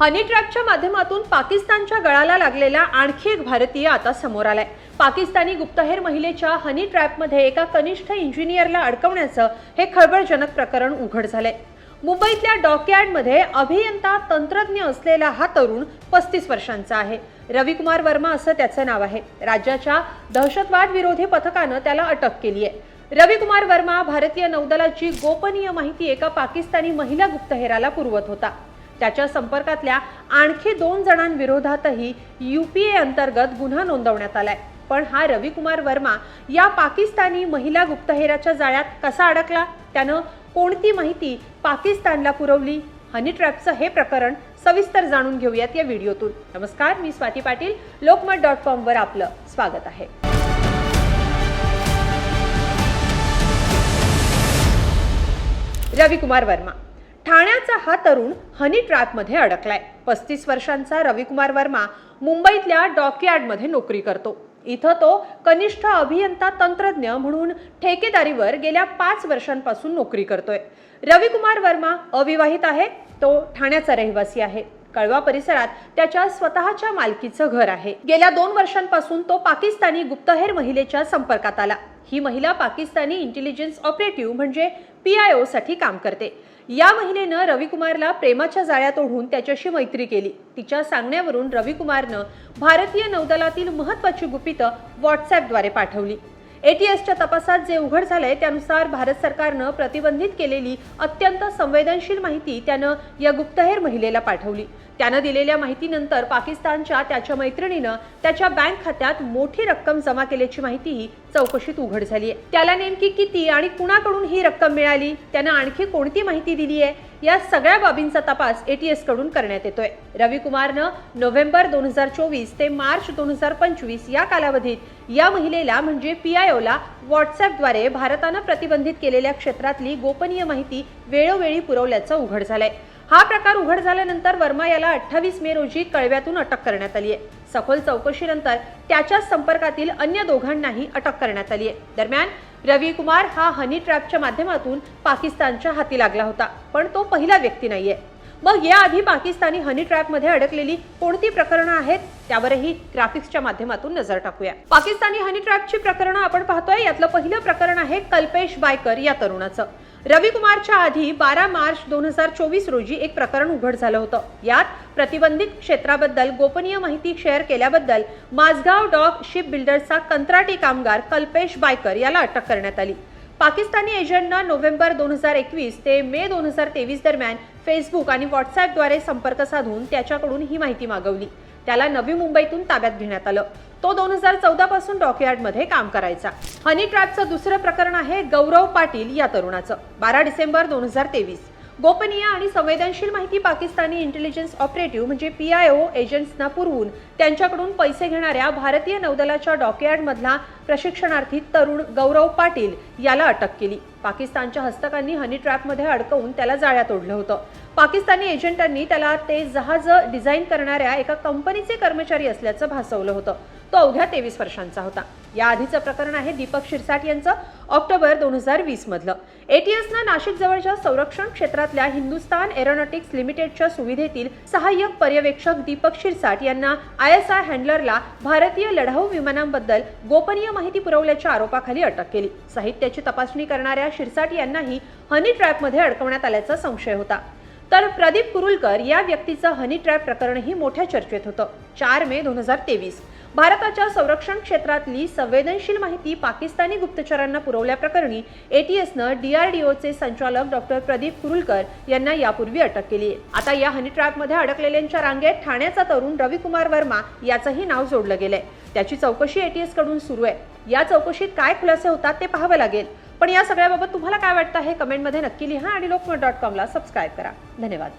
हनी ट्रॅपच्या माध्यमातून पाकिस्तानच्या गळाला लागलेला आणखी एक भारतीय आता समोर आलाय. पाकिस्तानी गुप्तहेर महिलेच्या हनी ट्रॅपमध्ये एका कनिष्ठ इंजिनियरला अडकवण्याचं हे खळबळजनक प्रकरण उघड झालंय. मुंबईतल्या डॉकयार्डमध्ये अभियंता तंत्रज्ञ असलेला हा तरुण पस्तीस वर्षांचा आहे. रविकुमार वर्मा असं त्याचं नाव आहे. राज्याच्या दहशतवाद विरोधी पथकानं त्याला अटक केली आहे. रविकुमार वर्मा भारतीय नौदलाची गोपनीय माहिती एका पाकिस्तानी महिला गुप्तहेराला पुरवत होता. त्याच्या संपर्कातल्या आणखी दोन जणांविरोधातही यू पी ए अंतर्गत गुन्हा नोंदवण्यात आलाय. पण हा रविकुमार वर्मा या पाकिस्तानी महिला गुप्तहेराच्या जाळ्यात कसा अडकला? त्यानं कोणती माहिती पाकिस्तानला पुरवली? हनी ट्रॅपचं हे प्रकरण सविस्तर जाणून घेऊयात या व्हिडिओतून. नमस्कार मी स्वाती पाटील. लोकमत डॉट कॉमवर आपलं स्वागत आहे. रविकुमार वर्मा. ठाण्याचा हा तरुण हनी ट्रॅपमध्ये अडकलाय. पस्तीस वर्षांचा रविकुमार वर्मा मुंबईतल्या डॉकयार्डमध्ये नोकरी करतो. इथं तो कनिष्ठ अभियंता तंत्रज्ञ म्हणून ठेकेदारीवर गेल्या पाच वर्षांपासून नोकरी करतोय. रविकुमार वर्मा अविवाहित आहे. तो ठाण्याचा रहिवासी आहे. कळवा परिसरात त्याच्या स्वतःच्या मालकीचं घर आहे. गेल्या दोन वर्षांपासून तो पाकिस्तानी गुप्तहेर महिलेच्या संपर्कात आला. ही महिला पाकिस्तानी इंटेलिजन्स ऑपरेटिव्ह म्हणजे पी आय ओसाठी साठी काम करते. या महिलेनं रविकुमारला प्रेमाच्या जाळ्यात ओढून त्याच्याशी मैत्री केली. तिच्या सांगण्यावरून रविकुमारनं भारतीय नौदलातील महत्वाची गुपितं व्हॉट्सॲपद्वारे पाठवली. एटीएसच्या तपासात जे उघड झालंय त्यानुसार भारत सरकारनं प्रतिबंधित केलेली अत्यंत संवेदनशील माहिती त्यानं या गुप्तहेर महिलेला पाठवली. त्यानं दिलेल्या माहितीनंतर पाकिस्तानच्या त्याच्या मैत्रिणीनं त्याच्या बँक खात्यात मोठी रक्कम जमा केल्याची माहितीही चौकशीत उघड झाली आहे त्याला नेमकी किती आणि कुणाकडून ही रक्कम मिळाली? त्यानं आणखी कोणती माहिती दिली आहे या सगळ्या बाबींचा तपास एटीएसकडून करण्यात येतोय. रविकुमारनं नोव्हेंबर दोन हजार चोवीस ते मार्च दोन हजार पंचवीस या कालावधीत या महिलेला म्हणजे पी आय ओला व्हॉट्सअपद्वारे भारतानं प्रतिबंधित केलेल्या क्षेत्रातली गोपनीय माहिती वेळोवेळी पुरवल्याचं उघड झालंय. हा प्रकार उघड झाल्यानंतर वर्मा याला अठ्ठावीस मे रोजी कळव्यातून अटक करण्यात आली आहे. सखोल चौकशीनंतर त्याच्या संपर्कातील अन्य दोघांनाही अटक करण्यात आली आहे. दरम्यान रवी कुमार हा हनी ट्रॅपच्या माध्यमातून पाकिस्तानच्या हाती लागला होता पण तो पहिला व्यक्ती नाहीये. मग याआधी पाकिस्तानी हनी ट्रॅपमध्ये अडकलेली कोणती प्रकरणं आहेत त्यावरही ग्राफिक्सच्या माध्यमातून नजर टाकूया. पाकिस्तानी हनी ट्रॅपची प्रकरणं आपण पाहतोय यातलं पहिलं प्रकरण आहे कल्पेश बायकर या तरुणाचं. रविकुमारच्या आधी बारा मार्च दोन हजार चोवीस रोजी एक प्रकरण उघड झालं होतं. यात प्रतिबंधित क्षेत्राबद्दल गोपनीय माहिती शेअर केल्याबद्दल माझगाव डॉक शिप बिल्डर्सचा कंत्राटी कामगार कल्पेश बायकर याला अटक करण्यात आली. पाकिस्तानी एजंटनं नोव्हेंबर दोन हजार एकवीस ते मे दोन हजार तेवीस दरम्यान फेसबुक आणि व्हॉट्सअपद्वारे संपर्क साधून त्याच्याकडून ही माहिती मागवली. त्याला नवी मुंबईतून ताब्यात घेण्यात आलं. तो दोन हजार चौदा पासून डॉकयार्डमध्ये काम करायचा. हनी ट्रॅपचं दुसरं प्रकरण आहे गौरव पाटील या तरुणाचं. बारा डिसेंबर दोन हजार तेवीस. गोपनीय आणि संवेदनशील माहिती पाकिस्तानी इंटेलिजन्स ऑपरेटिव्ह म्हणजे पी आय ओ एजंट्सना पुरवून त्यांच्याकडून पैसे घेणाऱ्या भारतीय नौदलाच्या डॉकयार्डमधला प्रशिक्षणार्थी तरुण गौरव पाटील याला अटक केली. पाकिस्तानच्या हस्तकांनी हनी ट्रॅपमध्ये अडकवून त्याला जाळ्यात ओढलं होतं. पाकिस्तानी एजंटांनी त्याला ते जहाज डिझाईन करणाऱ्या एका कंपनीचे कर्मचारी असल्याचं भासवलं होतं. तो अवघ्या तेवीस वर्षांचा होता. या आधीचं प्रकरण आहे दीपक शिरसाट यांचं ऑक्टोबर दोन हजार वीसमधलं. एटीएसनं नाशिक जवळच्या संरक्षण क्षेत्रातल्या हिंदुस्तान एरोनॉटिक्स लिमिटेडच्या सुविधेतील सहाय्यक पर्यवेक्षक दीपक शिरसाट यांना आय एस आय हँडलरला भारतीय लढाऊ विमानांबद्दल गोपनीय माहिती पुरवल्याच्या आरोपाखाली अटक केली. साहित्याची तपासणी करणाऱ्या शिरसाट यांनाही हनी ट्रॅपमध्ये अडकवण्यात आल्याचा संशय होता. तर प्रदीप कुरुलकर या व्यक्तीचं हनी ट्रॅप प्रकरणही मोठ्या चर्चेत होतं. चार मे दोन हजार तेवीस. भारताच्या संरक्षण क्षेत्रातली संवेदनशील माहिती पाकिस्तानी गुप्तचरांना पुरवल्याप्रकरणी एटीएसनं डीआरडीओचे संचालक डॉक्टर प्रदीप कुरुलकर यांना यापूर्वी अटक केली. आहे आता या हनी ट्रॅपमध्ये अडकलेल्यांच्या रांगेत ठाण्याचा तरुण रविकुमार वर्मा याचंही नाव जोडलं गेलंय. त्याची चौकशी एटीएसकडून सुरू आहे. या चौकशीत काय खुलासे होतात ते पाहावं लागेल. पण या सगळ्याबाबत तुम्हाला काय वाटतं हे कमेंटमध्ये नक्की लिहा आणि लोकमत डॉट कॉमला सबस्क्राईब करा. धन्यवाद.